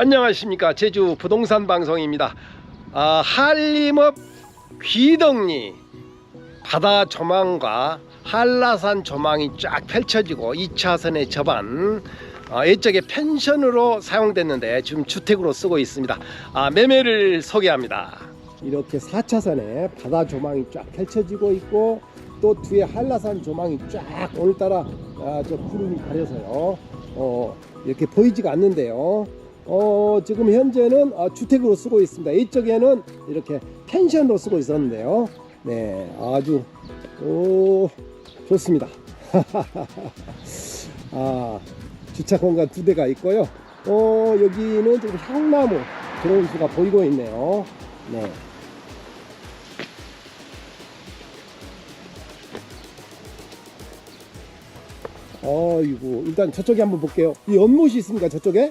안녕하십니까 제주 부동산 방송입니다. 아, 한림읍 귀덕리 바다 조망과 한라산 조망이 쫙 펼쳐지고 2차선의 접안 어, 이쪽에 펜션으로 사용됐는데 지금 주택으로 쓰고 있습니다. 아, 매매를 소개합니다. 이렇게 4차선에 바다 조망이 쫙 펼쳐지고 있고 또 뒤에 한라산 조망이 쫙 오늘따라 아, 저 구름이 가려서요. 어, 이렇게 보이지가 않는데요. 어, 지금 현재는 어, 주택으로 쓰고 있습니다. 이쪽에는 이렇게 펜션으로 쓰고 있었는데요. 네, 아주 오, 좋습니다. 아, 주차 공간 두 대가 있고요. 어, 여기는 지금 향나무 들어온 수가 보이고 있네요. 네. 어이구 일단 저쪽에 한번 볼게요 이 연못이 있습니까 저쪽에?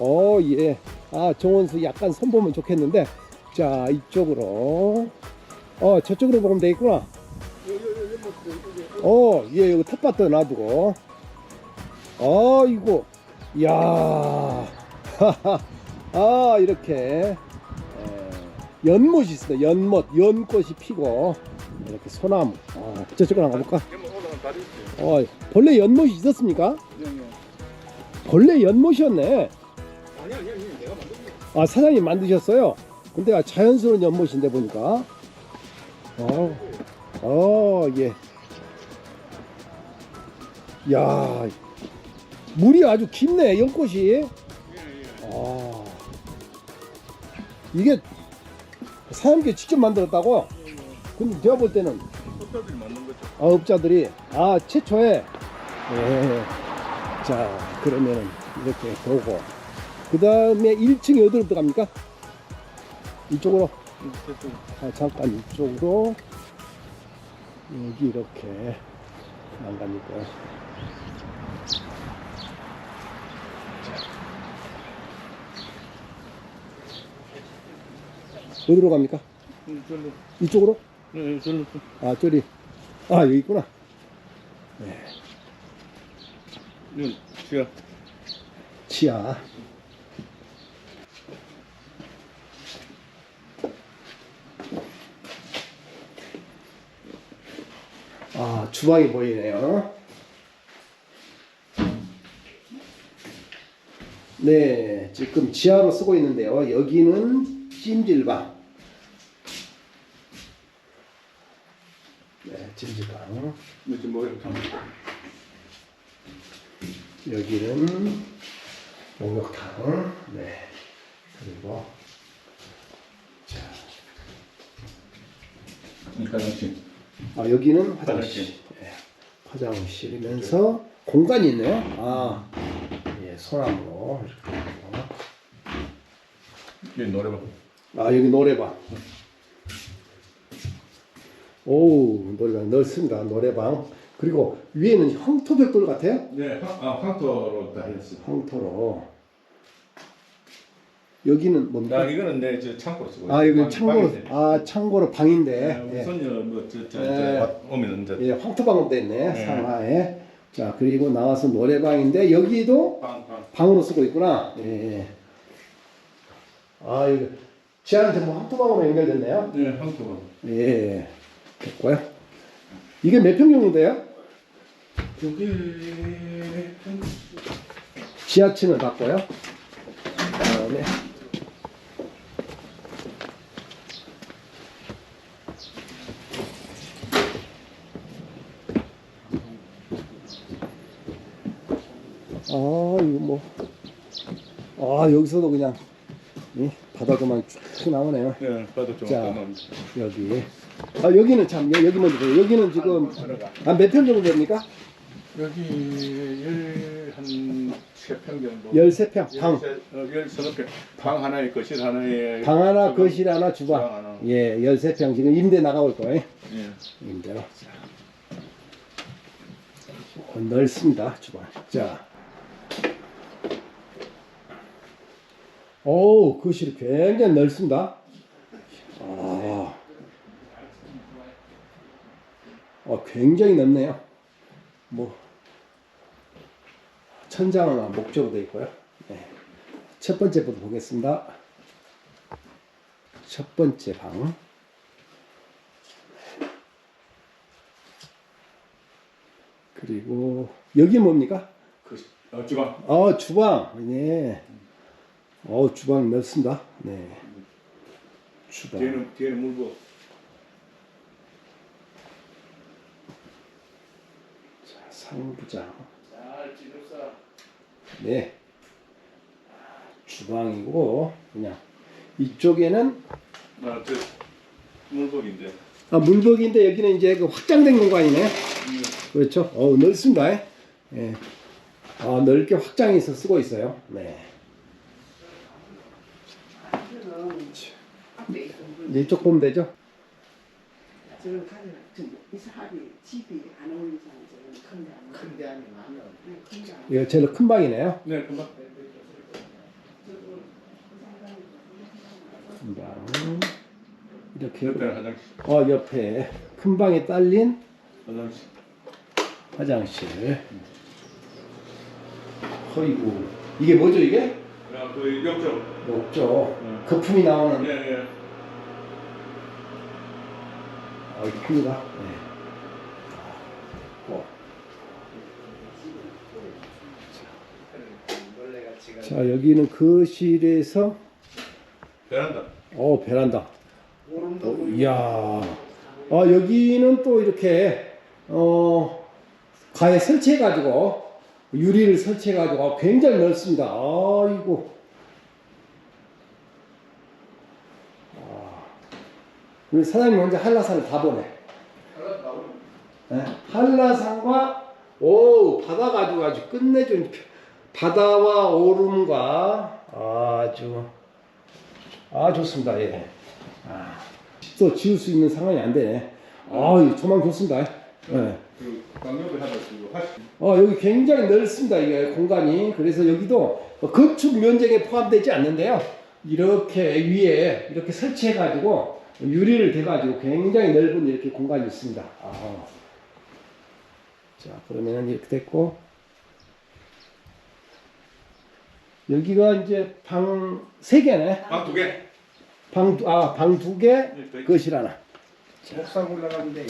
어 예. 아 정원수 약간 선 보면 좋겠는데. 자 이쪽으로. 어 저쪽으로 보면 되겠구나. 어 예 여기 텃밭도 놔두고. 어이구 이야. 아 이렇게. 에, 연못이 있습니다 연못. 연꽃이 피고. 이렇게 소나무. 아, 저쪽으로 한번 가볼까? 어, 본래 연못이 있었습니까? 본래 연못이었네. 아니 아니 아니 내가 만든 아 사장님 만드셨어요. 근데 아, 자연스러운 연못인데 보니까. 어, 어 예. 야, 물이 아주 깊네 연꽃이. 아, 이게 사장님께 직접 만들었다고? 근데 제가 볼 때는 꽃다들이 만든 거죠. 아, 업자들이 아 최초에 예. 자 그러면은 이렇게 보고 그 다음에 1층에 어디로 들어갑니까? 이쪽으로. 아, 잠깐 이쪽으로. 여기 이렇게 난간이고 어디로 갑니까? 음, 절로 이쪽으로? 네 절로 아 저리. 아 여기 있구나. 이건 지하. 치아 아 주방이 보이네요. 네 지금 지하로 쓰고 있는데요. 여기는 찜질방. 네 찜질방. 뭐 이렇게 여기는 목욕탕, 네. 그리고 자, 화장실 아 여기는 화장실. 예, 화장실이면서 공간이 있네요. 아, 예, 소나무로. 여기 노래방 아 여기 노래방. 오, 노래방 넓습니다. 노래방. 그리고 위에는 황토 벽돌 같아요. 네 황, 아, 황토로 다 했어요. 황토로. 여기는 뭡니까? 아 이거는 내 저 창고로 쓰고 아, 여기 방- 창고로. 아, 창고로 방인데. 네, 예. 우선요 뭐저저 네. 오면 이제 예, 황토방으로 돼 있네, 네. 상하에. 자, 그리고 나와서 노래방인데, 여기도 방방 방으로 쓰고 있구나. 예. 예. 아, 이거, 지하한테 뭐 황토방으로 연결됐네요. 네 황토방 예. 됐고요. 이게 몇 평 정도 돼요? 여기 지하층을 받고요. 그 다음에 아 이거 뭐 아 여기서도 그냥 이 바다도만 쭉 나오네요. 네 봐도 좀 자. 여기 아 여기는 참 여- 여기 먼저 보세요. 여기는 지금 들어가. 한몇평 정도 됩니까? 여기 열한세평 정도 13평 방. 어, 열서너 평. 방 하나에 거실 하나에 방 하나, 주방, 거실 하나, 주방. 주방 하나. 예, 13평 지금 임대 나가올 거예요. 예. 임대로. 어, 넓습니다, 주방. 자. 오, 거실이 굉장히 넓습니다. 아. 어, 굉장히 넓네요. 뭐, 천장은 목적으로 되어 있고요. 네. 첫 번째부터 보겠습니다. 첫 번째 방. 그리고 여기 뭡니까? 그 어, 주방. 어 주방. 네. 어 주방 넓습니다. 네. 주방. 뒤에는 뒤에는 물고. 자, 상부장. 네. 주방이고 그냥 이쪽에는 나저 물복인데. 아, 물복인데 여기는 이제 그 확장된 공간이네. 음, 그렇죠. 어 넓습니다. 예. 아 넓게 확장해서 쓰고 있어요. 네. 이제 이쪽 보면 되죠. 저는 가져라. 이 사람이 집이 안 어울리잖아. 저는 큰데 안 큰데 아니면 네, 큰데 안 이거 제일 큰 방이네요. 네 금방. 큰 방. 이렇게 옆에 화장실. 어 옆에 큰 방에 딸린 화장실. 화장실. 허이고 이게 뭐죠 이게? 야, 그 옆쪽. 없죠. 음. 거품이 나오는. 네, 네. 아, 이렇게 큽니다. 네. 어. 자 여기는 거실에서 베란다. 어 베란다. 어, 이야. 아 여기는 또 이렇게 어 가에 설치해 가지고 유리를 설치해 가지고 굉장히 넓습니다. 아이고. 우리 사장님 먼저 한라산을 다 보네. 네, 한라산과 오 바다 가지고 아주 끝내준 바다와 오름과 아주 아 좋습니다 예. 아, 또 지을 수 있는 상황이 안 되네. 아, 이 조망 좋습니다. 예. 어, 여기 굉장히 넓습니다. 이게 공간이. 그래서 여기도 건축 면적에 포함되지 않는데요. 이렇게 위에 이렇게 설치해가지고 유리를 대가지고 굉장히 넓은 이렇게 공간이 있습니다. 아. 자, 그러면 이렇게 됐고. 여기가 이제 방세 개네. 방두 개. 방, 두- 아, 방두 개, 거실 하나. 옥상 올라가면 돼.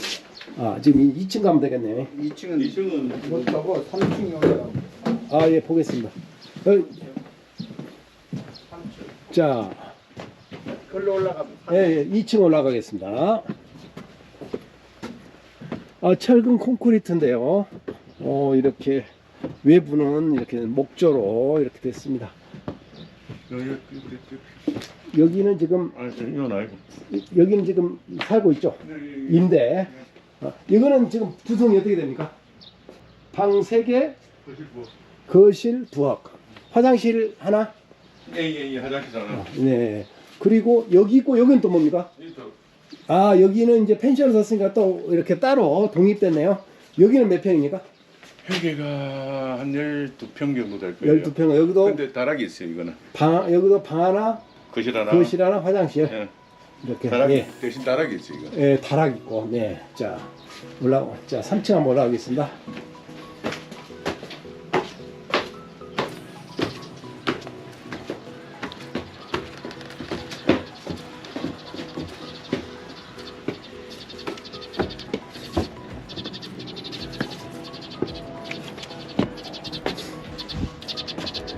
아, 지금 2층 가면 되겠네요. 2층은 2층은 못 가고 3층이 올라가고. 아, 예, 보겠습니다. 어, 자, 걸로 올라가면 예, 예, 2층 올라가겠습니다. 아, 철근 콘크리트인데요. 어, 이렇게 외부는 이렇게 목조로 이렇게 됐습니다. 여기 여기 여기. 여기는 지금 아니 저 이건 아니고. 여기는 지금 살고 있죠. 여기 임대. 어, 이거는 지금 구성이 어떻게 됩니까? 방 3개, 거실 뭐. 거실 부엌, 화장실 하나. 예예예 화장실 하나. 네. 그리고 여기 있고 여기는 또 뭡니까? 아 여기는 이제 펜션을 썼으니까 또 이렇게 따로 독립됐네요. 여기는 몇 평입니까? 헬게가 한 12평 정도 될 거예요. 12평. 여기도 근데 다락이 있어요, 이거는. 방 여기도 방 하나, 거실 하나. 거실 하나, 화장실 예. 이렇게. 다락이 예. 대신 다락이 있어요, 이거. 예, 다락 있고. 네. 자. 올라 자, 3층 한번 올라가겠습니다.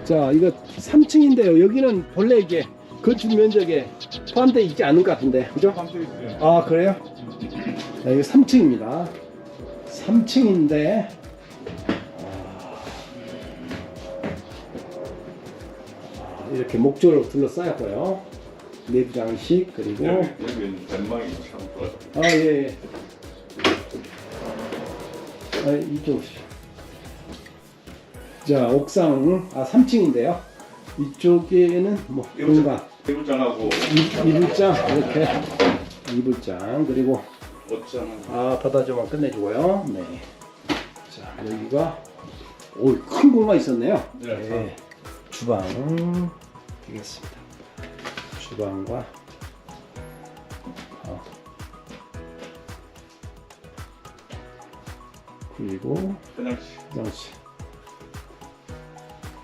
자, 이거 3층인데요. 여기는 본래 이게 건축 면적에 포함되어 있지 않은 것 같은데. 그죠? 아 그래요? 네, 여기 3층입니다. 3층인데 아, 이렇게 목조로 둘러싸였고요. 내부 장식 그리고 여기 전망이 참 좋아요. 아 예. 예. 아, 이쪽. 자 옥상 아 3층인데요. 이쪽에는 뭐 공간 대구장하고 이- 이불장 이렇게 이불장 그리고 옷장 아 바다 조망 끝내주고요. 네. 자 여기가 오 큰 공간 있었네요. 네. 주방 되겠습니다. 주방과 어. 그리고 화장실. 화장실.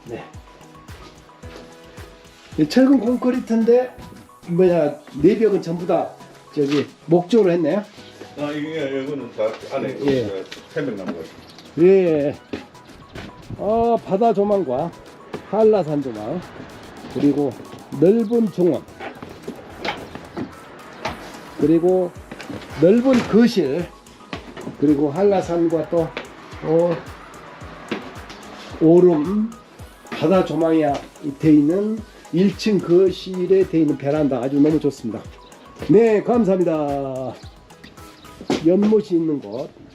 네. 이 철근 콘크리트인데 뭐야 내벽은 전부 다 저기 목조로 했네요. 아 이게 이거는 다 안에 예. 태백나무가 예. 어, 바다 조망과 한라산 조망 그리고 넓은 정원 그리고 넓은 거실 그리고 한라산과 또 어, 오름 바다 조망이 돼 있는 1층 거실에 돼 있는 베란다 아주 너무 좋습니다. 네, 감사합니다. 연못이 있는 곳. 예.